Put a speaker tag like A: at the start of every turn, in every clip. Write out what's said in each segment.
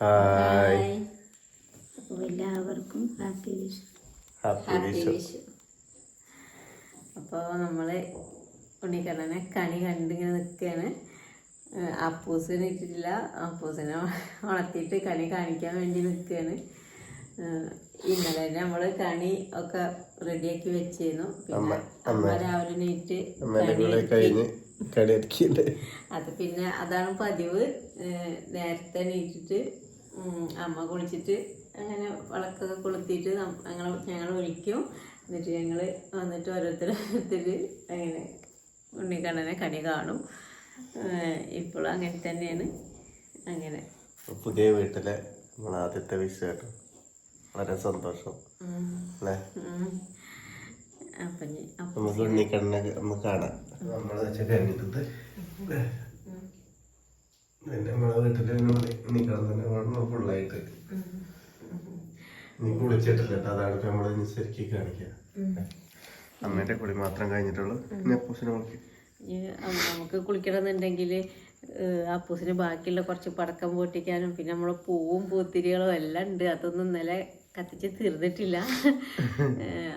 A: Hi.
B: എല്ലാവർക്കും happy Vishu.
A: Happy Vishu.
C: അപ്പോൾ നമ്മൾ ഉണ്ണിക്കണ്ണനെ കണി കണ്ടിങ്ങനെ നിൽക്കുകയാണ്. അപ്പൂസിനെ ഇട്ടിട്ടില്ല. അപ്പൂസിനെ വളർത്തിയിട്ട് കണി കാണിക്കാൻ വേണ്ടി നിൽക്കുകയാണ്. ഇന്നലെ നമ്മൾ കണി ഒക്കെ റെഡിയാക്കി വെച്ചിരുന്നു. പിന്നെ അമ്മ രാവിലെ നീറ്റ് അത് പിന്നെ അതാണ് പതിവ്. നേരത്തെ എണീറ്റിട്ട് ഉം, അമ്മ കുളിച്ചിട്ട് അങ്ങനെ വിളക്കൊക്കെ കൊളുത്തിയിട്ട് ഞങ്ങൾ ഞങ്ങൾ ഒഴിക്കും എന്നിട്ട് ഞങ്ങൾ വന്നിട്ട് ഓരോരുത്തരോരുത്തർ അങ്ങനെ ഉണ്ണിക്കണ്ണനെ കണി കാണും. ഇപ്പോഴും അങ്ങനെ തന്നെയാണ്. അങ്ങനെ.
A: പുതിയ വീട്ടിലെ നമ്മളെ ആദ്യത്തെ വിശേഷം. വളരെ സന്തോഷം. അല്ലേ? നമുക്ക് ഉണ്ണിക്കണ്ണനെ നമുക്ക് കാണാം. നമ്മളെ വെച്ചാൽ കഴിഞ്ഞിട്ട് പിന്നെ നമ്മളെ വീട്ടിൽ നീ തന്നെ വേണം ഫുള്ളായിട്ട് നീ കുളിച്ചിട്ടില്ല കേട്ടോ. അതാണ് ഇപ്പൊ നമ്മൾ ശരിക്കും കാണിക്കുക അമ്മേന്റെ കുളി മാത്രം കഴിഞ്ഞിട്ടുള്ളൂ. ഇനി അപ്പൂസിനെ
C: അം- നമുക്ക് കുളിക്കണമെന്നുണ്ടെങ്കിൽ അപ്പൂസിന് ബാക്കിയുള്ള കുറച്ച് പടക്കം പൊട്ടിക്കാനും പിന്നെ നമ്മളെ പൂവും പൂത്തിരികളും എല്ലാം ഉണ്ട്. അതൊന്നും ഇന്നലെ കത്തിച്ച് തീർന്നിട്ടില്ല.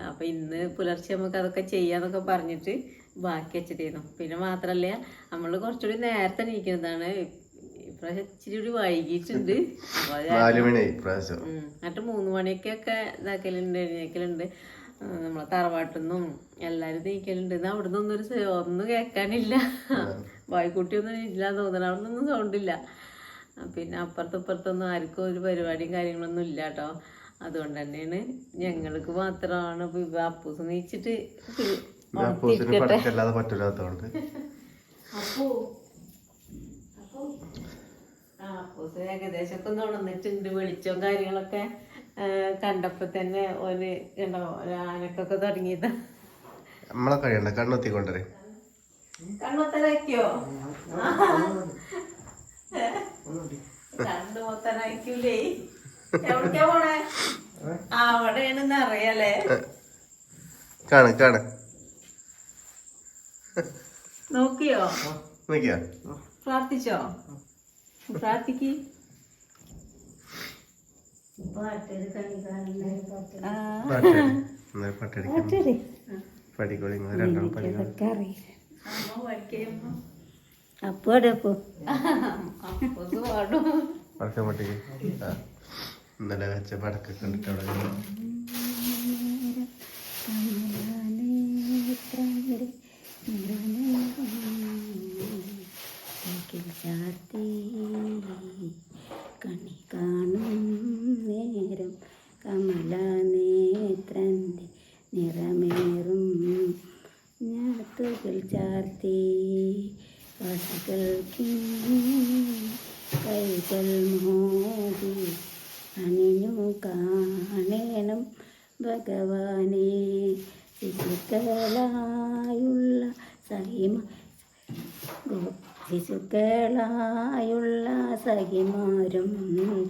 C: അപ്പൊ ഇന്ന് പുലർച്ചെ നമുക്ക് അതൊക്കെ ചെയ്യാന്നൊക്കെ പറഞ്ഞിട്ട് ബാക്കി വെച്ചിട്ടായിരുന്നു പിന്നെ മാത്രല്ല നമ്മൾ കുറച്ചുകൂടി നേരത്തെ എണീക്കുന്നതാണ്. ഇപ്രാവശ്യം ഇച്ചിരി കൂടി വൈകിട്ടുണ്ട്
A: നാല് ഇപ്രാവശ്യം.
C: എന്നിട്ട് മൂന്ന് മണിക്കൊക്കെ ഇതാക്കലുണ്ട് എഴുന്നേക്കലുണ്ട്. നമ്മളെ തറവാട്ടിന്നും എല്ലാരും നീക്കലുണ്ട്. ഇന്ന് അവിടെ ഒന്നൊരു ഒന്നും കേൾക്കാനില്ല. വായ്ക്കുട്ടിയൊന്നും ഇല്ല തോന്നണം അവിടെ നിന്നും സൗണ്ട് ഇല്ല. ആ, പിന്നെ അപ്പുറത്തും ഇപ്പുറത്തൊന്നും ആർക്കും ഒരു പരിപാടിയും കാര്യങ്ങളൊന്നും ഇല്ല കേട്ടോ. അതുകൊണ്ട് തന്നെയാണ് ഞങ്ങൾക്ക് മാത്രമാണ് ഇപ്പൊ അപ്പൂസ് നീച്ചിട്ട്
A: അപ്പൂസിന്
C: അപ്പോ. ആ അപ്പൂസ് ഏകദേശം ഒക്കെ ഒന്ന് ഉണർന്നിട്ടുണ്ട് വെളിച്ചവും കാര്യങ്ങളൊക്കെ കണ്ടപ്പോ തന്നെ ഓന് ഉണ്ടോ ഒരു ആനക്കൊക്കെ തുടങ്ങിയത്.
A: നമ്മളെ കഴിയണ്ട കണ്ണെത്തിക്കൊണ്ടേ
C: കണ്ണൊത്തനാക്കിയോ കണ്ണു മൊത്തനാക്കൂലേ എവിടേക്കാ പോണേ? ആ അവിടെയാണെന്ന് അറിയാലേ
A: കാണ് കാണ്.
C: നോക്കിയോ?
A: നോക്കിയോ?
C: പ്രാർത്ഥിച്ചോ? പ്രാർത്ഥിക്ക്.
A: ഇന്നലെ വെച്ച പടക്കൊക്കെ കണ്ടിട്ട് അവിടെ
B: പശുക്കൾക്ക് കൈകൾ മോദി അണിഞ്ഞു കാണേണം ഭഗവാനെ ശിശുക്കളായുള്ള സഹിമ ശിശുക്കളായുള്ള സഹിമാരും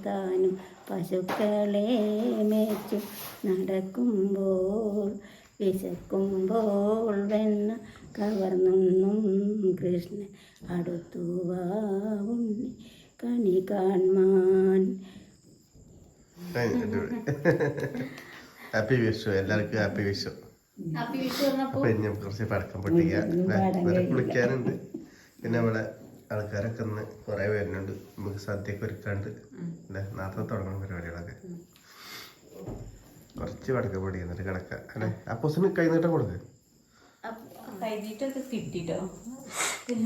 B: താനും പശുക്കളെ മേച്ചു നടക്കുമ്പോൾ വിശക്കുമ്പോൾ വെണ്ണ കവർന്നൊന്നും കൃഷ്ണൻ അടുത്തു വാവുണ്ണി കണി കാൺമാൻ
A: ഹാപ്പി വിഷു എല്ലാവർക്കും ഹാപ്പി വിഷു
C: പിന്നെ
A: അപ്പൊ ഇനി കുറച്ച് പടക്കം പൊട്ടിക്കാം. ഇവരെ കുളിക്കാനുണ്ട് പിന്നെ നമ്മളെ ആൾക്കാരൊക്കെ ഒന്ന് കുറെ വരുന്നുണ്ട്. നമുക്ക് സദ്യയൊക്കെ ഒരുക്കാണ്ട്. അല്ലേ? നാട്ടിൽ തുടങ്ങുന്ന പരിപാടികളൊക്കെ. കുറച്ച് പടക്കം പൊടിക്കുന്നുണ്ട് കിടക്കാം. അല്ലെ? അപ്പോസിന് കഴിഞ്ഞിട്ടാണ് കൊടുക്ക്.
C: കൈതീട്ടൊക്കെ കിട്ടിട്ടോ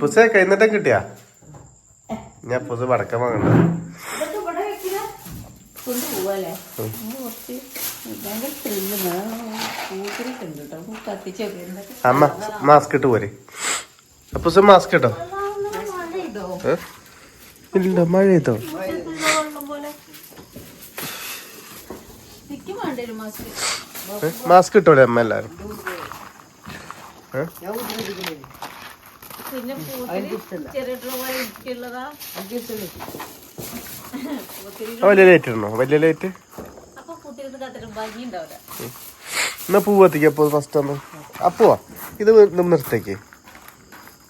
A: പുസേ കൈനീട്ടം കിട്ടിയാ? ഞാൻ പുസ് പടക്കം വാങ്ങണ്ട.
C: കൊണ്ടുപോവല്ലേ?
A: അമ്മ മാസ്ക് ഇട്ട് പോരെ. അപ്പൊ മാസ്ക് ഇട്ടോ? ഇല്ല മഴ
C: ഇതോ മാസ്ക്
A: ഇട്ടോളെ അമ്മ എല്ലാരും?
C: പിന്നെ
A: വലിയ ലൈറ്റ് ഇടണോ? വലിയ ലൈറ്റ് എന്നാ പൂ കത്തിക്ക അപ്പോ ഫസ്റ്റ് ഒന്ന്. അപ്പോ ഇത് നിർത്തേക്ക്.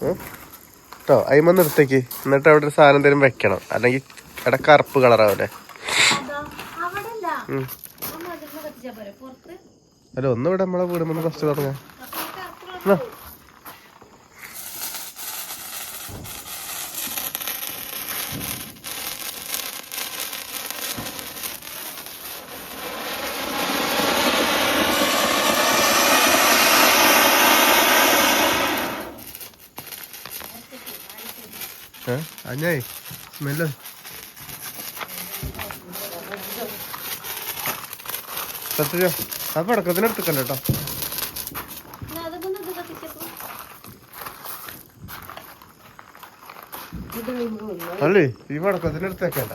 A: കേട്ടോ അയിമ നിർത്തേക്ക്. എന്നിട്ട് അവിടെ ഒരു സാധനം എന്തെങ്കിലും വെക്കണം. അല്ലെങ്കിൽ ഇവിടെ കറുപ്പ് കളറാവൂലേ അല്ല ഒന്ന് ഇവിടെ നമ്മളെ വീടുമ്പോൾ ഫസ്റ്റ് തുടങ്ങാം.
C: അപ്പൊ
A: അഞ്ഞായി സ്മെല്ല് സത്യ ആ പടക്കത്തിന് കേട്ടോ
C: എന്നാ അതൊക്കെ ഒന്ന് ഇത് കത്തിച്ചപ്പോ
A: അല്ലേ? ഈ പടക്കത്തിന് എടുത്തേക്കണ്ട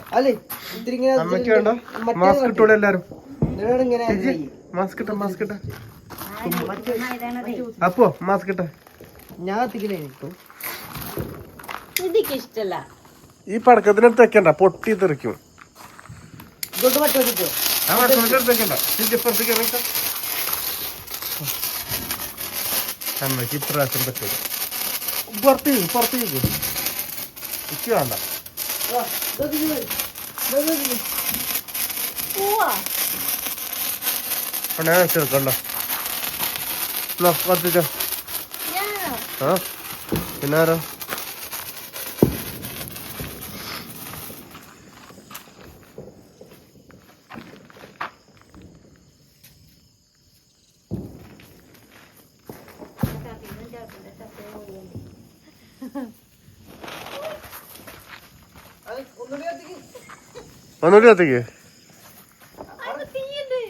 A: അമ്മയ്ക്ക് വേണ്ട. മാസ്ക് ഇട്ടോളൂ എല്ലാരും.
D: ഇങ്ങനെ
A: മാസ്ക് ഇട്ട മാസ്ക് ഇട്ട. അപ്പോ മാസ്ക് ഇട്ട.
D: ഞാൻ
C: ഇഷ്ടല്ല.
A: ഈ പടക്കത്തിന് എടുത്തേക്കണ്ട പൊട്ടി തെറിക്കും. ആ പടക്കത്തിന് എടുത്തേക്കണ്ട ഇപ്പുറത്തേക്ക് അമ്മയ്ക്ക് ഇപ്രാവശ്യം പറ്റും പുറത്തേക്ക് പുറത്തേക്ക് ഇക്ക് വേണ്ട.
C: പോവാ
A: ഉടനെ വെച്ചെടുക്കണ്ടോ കത്തിച്ചോ ആ? പിന്നെ ഒന്നുകൂടി കത്തിക്ക്.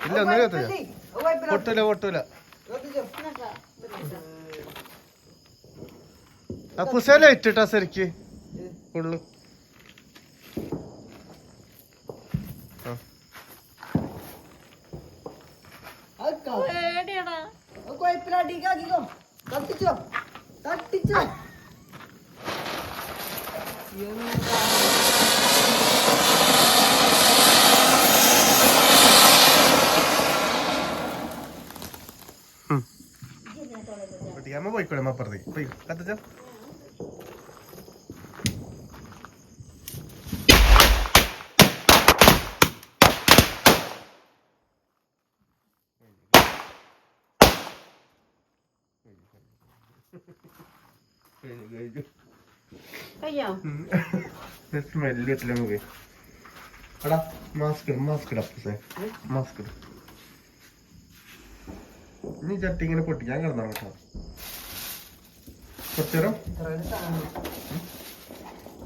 A: ഇല്ല ഒന്നുകൂടി കത്തിക്ക. പൊട്ടൂല പൊട്ടൂല. കുസേല ഇട്ടിട്ടാ ശരിക്ക്. ഉള്ളു.
D: കത്തിച്ചോ തട്ടിച്ചോ
A: പൊട്ടിക്കാമ്മ പോയിക്കോളെ അപ്പുറത്തേക്ക്. പോയി. കത്തച്ച. സ്മെല്ല് കിട്ടില്ല നമുക്ക്. എടാ മാസ്ക് ഇട് മാസ്ക് ഇടാ മാസ്ക് ഇട്. നീ ചട്ടി ഇങ്ങനെ പൊട്ടിക്കാൻ കിടന്നോ കേട്ടോ. കുറച്ചേരം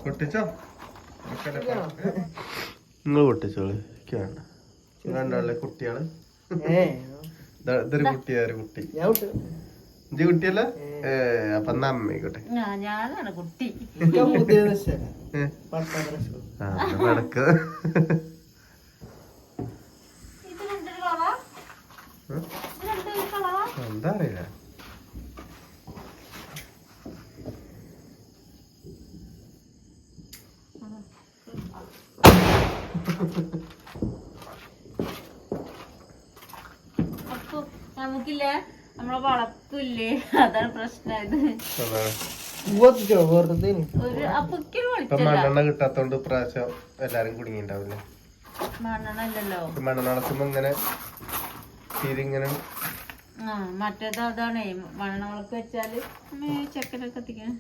A: പൊട്ടിച്ചോ? നിങ്ങൾ പൊട്ടിച്ചോളൂ. രണ്ടാളെ കുട്ടിയാണ്. ഇതൊരു കുട്ടിയാ ഒരു കുട്ടി. ഇഞ്ചി കുട്ടിയല്ല? ഏ. അപ്പൊ എന്നാ അമ്മയായിക്കോട്ടെ
C: ഞാ- ഞാനാണ് കുട്ടി.
D: എനിക്ക് ആ പുതിയ ഡ്രസ്സാണ്
A: ഏ
D: പട്ടാ ഡ്രസ്സ്
A: ആ അത് പടക്ക്
C: ഇത് രണ്ടൊരു കളവാ
A: ഉം.
C: ഇത് രണ്ടൊരു കളവാ
A: എന്താ അറിയില്ല
C: അപ്പൊ നമുക്കില്ല? നമ്മളെ വളപ്പില്ലേ? അതാണ് പ്രശ്നമായത്
D: വെറുതെ
C: ഒരു
A: മണ്ണെണ്ണ കിട്ടാത്തോണ്ട് പ്രാവശ്യം എല്ലാരും കുടുങ്ങിണ്ടാവില്ലേ?
C: മണ്ണെണ്ണ അല്ലല്ലോ
A: മണ്ണെണ്ണ നടക്കുമ്പോ ഇങ്ങനെ തിരിങ്ങനെ
C: ആ മറ്റേത് അതാണ്. മണ്ണെണ്ണ വിളക്ക് വെച്ചാൽ ചെക്കനൊക്കെ കത്തിക്കാൻ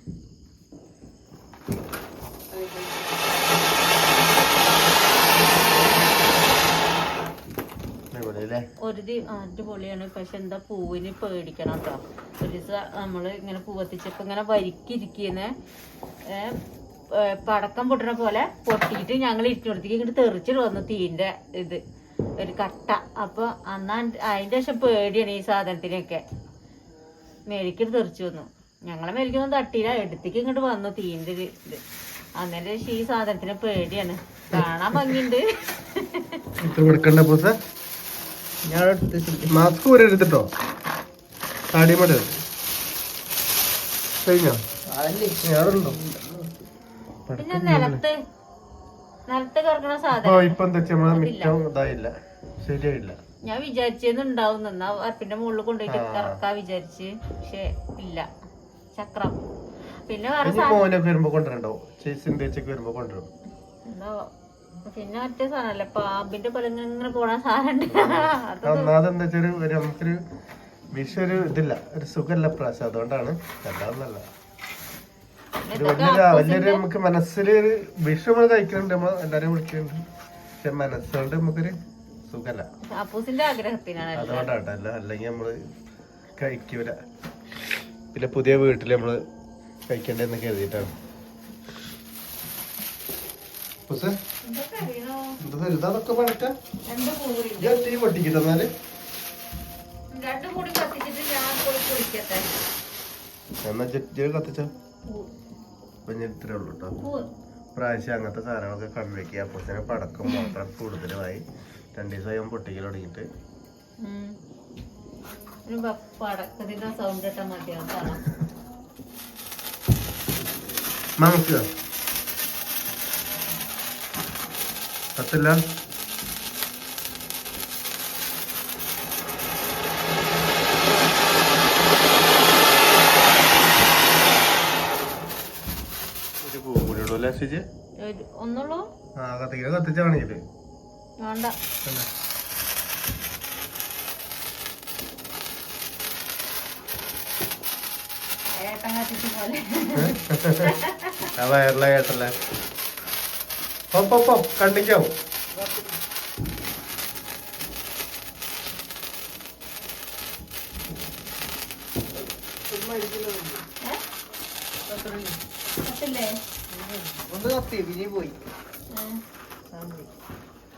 A: ഇവിടെ അല്ലേ?
C: ഒരു ദി അടിപൊളിയാണ്. പക്ഷെ എന്താ പൂവിന് പേടിക്കണം കേട്ടോ ഒരു ദിവസം നമ്മൾ ഇങ്ങനെ പൂവത്തിച്ചപ്പോൾ ഇങ്ങനെ വരിക്കിരിക്കുന്നേ പടക്കം പൊട്ടണ പോലെ പൊട്ടിയിട്ട് ഞങ്ങൾ ഇരിക്കുന്നിടത്തേക്ക് ഇങ്ങോട്ട് തെറിച്ചിട്ട് വന്നു തീന്റെ ഇത് ഒരു കട്ട. അപ്പൊ അന്നാ അതിന്റെ ശേഷം പേടിയാണ് ഈ സാധനത്തിനൊക്കെ മേലിക്കിട്ട് തെറിച്ചു വന്നു. ഞങ്ങളെ മേലിക്കൊന്നും തട്ടിയില്ല. എടുത്തേക്ക് ഇങ്ങോട്ട് വന്നു തീന്റെ ഒരു ഇത്. അന്നേരം ശേഷം ഈ സാധനത്തിന് പേടിയാണ്. കാണാൻ ഭംഗിയുണ്ട്.
D: ഞാൻ
A: മാസ്ക് വരെ എടുത്തിട്ടോ? താടിമട കഴിഞ്ഞോ?
C: പിന്നെ നിലത്ത് നിലത്ത് കിടക്കണ സാധനം
A: ഇപ്പൊ എന്താ നമ്മളെ മിറ്റം ഇതായില്ല. ശരിയായില്ല.
C: ഞാൻ വിചാരിച്ചെന്നുണ്ടാവും എന്നാ പിന്നെ മുകളിൽ കൊണ്ടുപോയിട്ട്. കറക്കാ വിചാരിച്ച്. പക്ഷെ ഇല്ല. ചക്രം. പിന്നെ വേറെ
A: വരുമ്പോ കൊണ്ടുവരണ്ടോ? ചേച്ചി വരുമ്പോ കൊണ്ടുവരും.
C: എന്താ പിന്നെ ഒറ്റ സാധനല്ലേ പാമ്പിന്റെ പോലെ ഇങ്ങനെ പോണ സാധനം അത്
A: ഒന്നാമത് എന്താ വെച്ചാൽ ഒരു നമുക്കൊരു വിഷ ഒരു ഇതില്ല ഒരു സുഖമില്ല പ്രാവശ്യം. അതുകൊണ്ടാണ് അല്ലാതൊന്നല്ല ഒരു വലിയൊരു വലിയൊരു നമുക്ക് മനസ്സിൽ ഒരു വിഷു നമ്മൾ കഴിക്കുന്നുണ്ട് നമ്മൾ എല്ലാരും വിളിക്കുന്നുണ്ട്. പക്ഷെ മനസ്സുകൊണ്ട് നമുക്കൊരു സുഖല്ല
C: അപ്പൂസിന്റെ ആഗ്രഹത്തിനാണ്
A: അതുകൊണ്ടാട്ടോ അല്ല അല്ലെങ്കിൽ നമ്മൾ കഴിക്കൂല. പിന്നെ പുതിയ വീട്ടിൽ നമ്മൾ കഴിക്കണ്ടെന്ന് കരുതിയിട്ടാണ് ഉസ്സേ, ഇത് വലുതാതൊക്കെ പഴക്ക
C: എന്താ കൂടി
A: ഞാൻ തീ പൊട്ടിക്കിട്ട് എന്നാൽ?
C: രണ്ടും കൂടി കത്തിച്ചിട്ട് ഞാൻ പോയി കുളിക്കട്ടെ.
A: എന്നാ ചെറ്റിയ കത്തിച്ചോ? പിന്നെ ഇത്രേ ഉള്ളൂ കേട്ടോ പ്രാവശ്യം അങ്ങനത്തെ സാധനങ്ങളൊക്കെ കമ്മിയാക്കി അപ്പോൾ തന്നെ പടക്കം മാത്രം കൂടുതലുമായി. രണ്ടു ദിവസമായി ഞാൻ പൊട്ടിക്കൽ തുടങ്ങിയിട്ട്.
C: ഉം. ഒരു പ- പടക്കത്തിന്റെ സൗണ്ട് ഇട്ടാ മതിയാവും കാണാം
A: നമുക്ക് പത്തില്ല ഒരു പൂ കൂടി ഇടൂല്ലേ ശിജി
C: ഒന്നുള്ളൂ?
A: ആ കത്തിക്ക. കത്തിച്ചാണെങ്കിൽ
C: വേണ്ട.
A: വയറില കേട്ടല്ലേ? ഒപ്പം കണ്ടിക്കാവും
D: ഒന്ന് കത്തി പിന്നെ പോയി.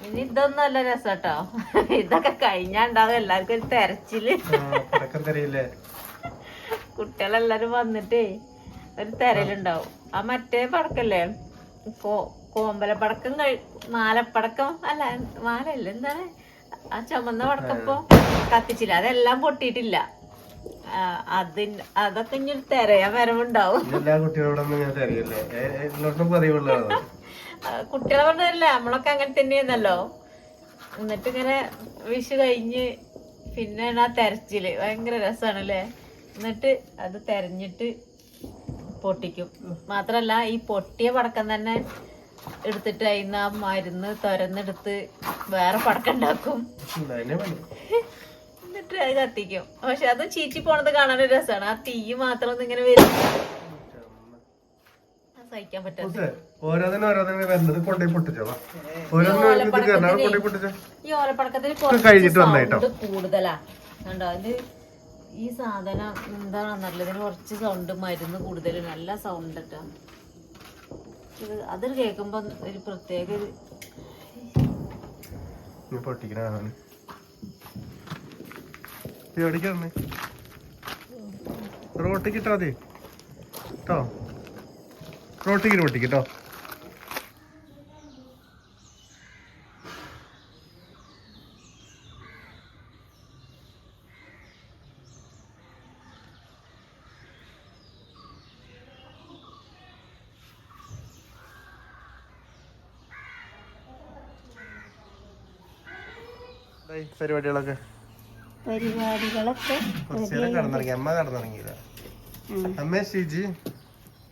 C: ഇനി ഇതൊന്നും അല്ല രസട്ടോ. ഇതൊക്കെ കഴിഞ്ഞാണ്ടാവും എല്ലാവർക്കും ഒരു
A: തെരച്ചിൽ.
C: കുട്ടികളെല്ലാരും വന്നിട്ടേ ഒരു തെരലുണ്ടാവും ആ മറ്റേ പടക്കല്ലേ? കോ കോമ്പല പടക്കം കഴി മാലപ്പടക്കം അല്ല മാലല്ല എന്താണ്? ആ ചുമന്ന പടക്കപ്പോ കത്തിച്ചില്ല. അതെല്ലാം പൊട്ടിയിട്ടില്ല. അതിന് അതൊക്കെ ഇനി ഒരു തെരയാൻ വരവുണ്ടാവും.
A: എല്ലാ കുട്ടികളോടൊന്നും എല്ലാവർക്കും
C: കുട്ടികളെ പറഞ്ഞതല്ല നമ്മളൊക്കെ അങ്ങനെ തന്നെയെന്നല്ലോ എന്നിട്ട് ഇങ്ങനെ വിഷു കഴിഞ്ഞ് പിന്നെ ആ തെരച്ചിൽ. ഭയങ്കര രസമാണല്ലേ എന്നിട്ട് അത് തെരഞ്ഞിട്ട് പൊട്ടിക്കും. മാത്രല്ല ഈ പൊട്ടിയ പടക്കം തന്നെ എടുത്തിട്ട് അതിന്ന് ആ മരുന്ന് തുരന്നെടുത്ത് വേറെ പടക്കം ഉണ്ടാക്കും
A: അതിനെ പണി.
C: എന്നിട്ട് അത് കത്തിക്കും. പക്ഷെ അത് ചീച്ചി പോണത് കാണാൻ ഒരു രസമാണ് ആ തീ മാത്രം ഒന്ന് ഇങ്ങനെ വരും. സഹിക്കാൻ ഈ ഓലപ്പടക്കത്തിൽ
A: കഴിഞ്ഞിട്ട്
C: കുറച്ച്
A: വന്നായിട്ടോ.
C: സൗണ്ട് കൂടുതലാ. കണ്ടോ? ഇത് ഈ സാധനം എന്താണെന്നറിയില്ല ഇതിന് കുറച്ച് സൗണ്ട് മരുന്ന് കൂടുതൽ നല്ല സൗണ്ട് കേട്ടോ. ഇത് അത് കേൾക്കുമ്പോൾ ഒരു പ്രത്യേക ഒരു
A: ഇട്ടാ മതി കേട്ടോ റോട്ടിക്ക് പൊട്ടിക്കട്ടോ പരിപാടികളൊക്കെ. അമ്മ കടന്നിറങ്ങിയില്ല. അമ്മ ഷിജി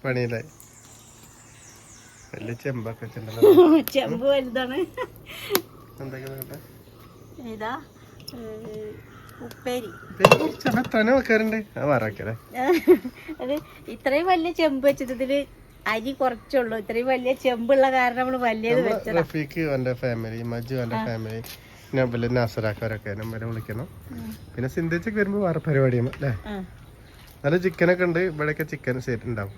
A: പണിയിലായി. വലിയ ചെമ്പൊക്കെ വെച്ചിട്ടുണ്ടല്ലോ.
B: ചെമ്പ് വലുതാണ്. ഇതാ ഉപ്പേരി. അത് ഇത്രയും വലിയ ചെമ്പ് വെച്ചത് ഇതിൽ അരി കുറച്ചുള്ളൂ ഇത്രയും വലിയ ചെമ്പുള്ള കാരണം നമ്മൾ വലിയത്
A: വെച്ചു
B: വെച്ചത്.
A: ഫാമിലി മജു ഫാമിലി പിന്നെ വലിയ നാസറാക്കാരൊക്കെ നമ്മരെ വിളിക്കണം പിന്നെ സിന്ധിച്ചൊക്കെ വരുമ്പോൾ വേറെ പരിപാടിയാണ് അല്ലേ? നല്ല ചിക്കനൊക്കെ ഉണ്ട് ഇവിടെയൊക്കെ ചിക്കൻ സെറ്റ് ഉണ്ടാവും.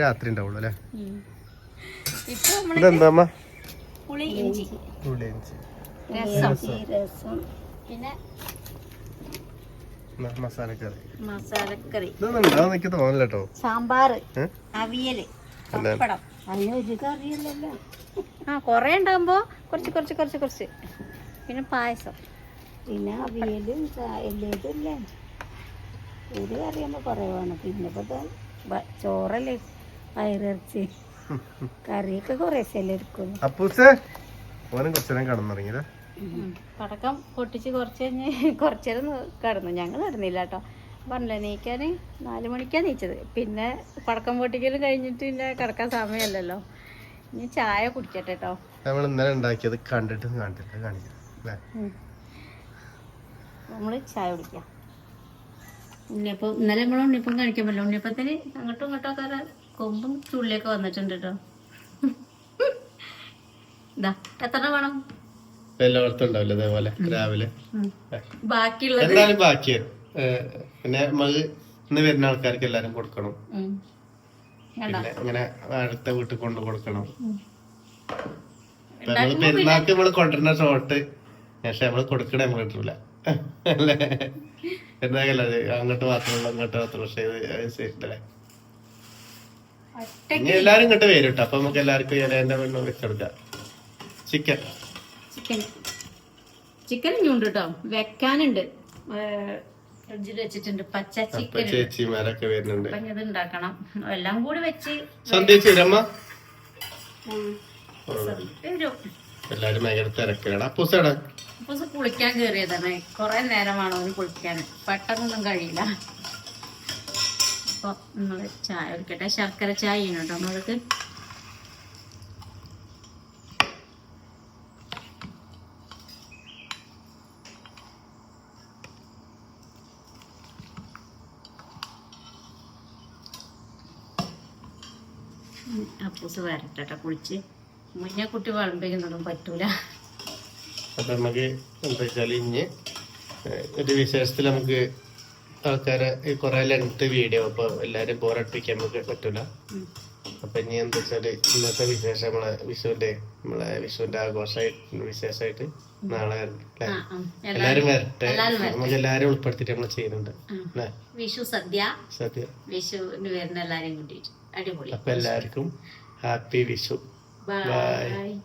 A: രാത്രി ഉണ്ടാവുള്ളൂ അല്ലേ? എന്താ
B: പുളി ഇഞ്ചി. രസം. രസം. പിന്നെ
A: മസാലക്കറി.
B: മസാലക്കറി.
A: ഇതൊന്നും ഉണ്ടാവും എനിക്ക് തോന്നില്ല കേട്ടോ.
B: സാമ്പാറ്
A: ഏഹ്
B: അവിയൽ
A: അല്ലേ
B: പപ്പടം. അല്ല ഒരു കറിയല്ലല്ലോ. ആ കൊറേ ഉണ്ടാകുമ്പോ കുറച്ച് കുറച്ച് കുറച്ച് കുറച്ച്. പിന്നെ പായസം. പിന്നെ അവിയലും എല്ലേതും ഇല്ലേ? ഒരു കറിയാകുമ്പോ കുറേ വേണം. പിന്നെ ഇപ്പൊ ദാ ബ- ചോറല്ലേ? വയറിറച്ചി കറിയൊക്കെ കുറേശ്ശല്ലേ എടുക്കുള്ളൂ.
A: അപ്പൂസേ ഓനും കുറച്ചു നേരം കടന്നിറങ്ങിയല്ലേ
B: പടക്കം പൊട്ടിച്ച് കുറച്ച് കഴിഞ്ഞ് കുറച്ചു നേരം കിടന്നു. ഞങ്ങൾ കിടന്നില്ല കേട്ടോ. പറഞ്ഞില്ല നീക്കാൻ നാല് മണിക്കാണ് നീച്ചത്. പിന്നെ പടക്കം പൊട്ടിക്കലും കഴിഞ്ഞിട്ട് പിന്നെ കിടക്കാൻ സമയമല്ലല്ലോ ഇനി ചായ കുടിക്കട്ടെ കേട്ടോ.
A: നമ്മൾ ഇന്നലെ ഉണ്ടാക്കിയത് കണ്ടിട്ട് കണ്ടില്ല കാണിക്കാം
C: നമ്മൾ ചായ കുടിക്കാം. ഉണ്ണിയപ്പം ഇന്നലെ നമ്മൾ ഉണ്ണിയപ്പം കഴിക്കാൻ പറ്റില്ല ഉണ്ണിയപ്പത്തിന് അങ്ങോട്ടും ഇങ്ങോട്ടും ഒക്കെ കൊമ്പും ചുള്ളിയൊക്കെ വന്നിട്ടുണ്ട് കേട്ടോ ഇതാ എത്ര വേണം?
A: എല്ലായിടത്തും ഉണ്ടാവില്ല അതേപോലെ രാവിലെ?
C: ഉം.
A: ഏ.
C: ബാക്കിയുള്ളത്?
A: എന്തായാലും ബാക്കി. പിന്നെ നമ്മൾ ഇന്ന് വരുന്ന ആൾക്കാർക്ക് എല്ലാരും കൊടുക്കണം. പിന്നെ ഇങ്ങനെ അടുത്ത വീട്ടിൽ കൊണ്ട് കൊടുക്കണം. പെരുന്നാൾക്ക് നമ്മൾ കൊണ്ടുവരുന്ന ഷോട്ട് പക്ഷെ നമ്മൾ കൊടുക്കണേ നമ്മൾ കിട്ടൂല. അല്ലേ? അത് അങ്ങോട്ട് മാത്രമല്ല അങ്ങോട്ട് മാത്രം പക്ഷെ ശരിയല്ലേ ഇനി എല്ലാരും ഇങ്ങോട്ട് വരും കേട്ടോ. അപ്പൊ നമുക്ക് എല്ലാവർക്കും ഇലേന്റെ വെള്ളം വെച്ചെടുക്കാം ചിക്കൻ.
C: ചിക്കൻ. ചിക്കൻ ഇനിയുണ്ട് കേട്ടോ. വെക്കാനുണ്ട്. ഫ്രിഡ്ജിൽ വെച്ചിട്ടുണ്ട്. പച്ച ചിക്കൻ
A: ചേച്ചിമാരൊക്കെ വരുന്നുണ്ട്.
C: അപ്പൊ ഇത് ഉണ്ടാക്കണം എല്ലാം കൂടി വെച്ച്
A: സന്ധ്യ ചേരമ്മ
C: ഉം, വരും.
A: എല്ലാരും ഭയങ്കര തിരക്കാണ് അപ്പൂസാണ്
C: ഇത് കുളിക്കാൻ കയറിയതാണ് കുറേ നേരമാണ് അവന് കുളിക്കാൻ. പെട്ടെന്നൊന്നും കഴിയില്ല. അപ്പോൾ നിങ്ങൾ ചായ കുടിക്കട്ടെ. ശർക്കര ചായ കേട്ടോ നമ്മൾക്ക്. അപ്പൂസ് വരട്ടെ കുളിച്ച്. മുന്നേ കുട്ടി വിളമ്പിക്കുന്നതും പറ്റൂല.
A: അപ്പൊ നമുക്ക് എന്താ വെച്ചാൽ ഇനി ഒരു വിശേഷത്തിൽ നമുക്ക് ആൾക്കാരെ ഈ കുറെ ലെങ്ത് വീഡിയോ അപ്പൊ എല്ലാരും ബോറടിപ്പിക്കാൻ നമുക്ക് പറ്റൂല. അപ്പം ഇനി എന്താ വെച്ചാൽ ഇന്നത്തെ വിശേഷം നമ്മളെ വിഷുവിന്റെ നമ്മളെ വിഷുവിന്റെ ആഘോഷമായിട്ട് വിശേഷമായിട്ട് നാളെ വരട്ടെ.
C: എല്ലാരും വരട്ടെ.
A: നമുക്ക് എല്ലാരും ഉൾപ്പെടുത്തിട്ട് നമ്മൾ ചെയ്യുന്നുണ്ട്. അല്ലേ?
C: വിഷു സദ്യ.
A: സദ്യ.
C: വിഷുവിന് വരുന്ന എല്ലാരെയും കൂട്ടിയിട്ട്. അടിപൊളി.
A: അപ്പൊ എല്ലാവർക്കും ഹാപ്പി വിഷു.
C: ബൈ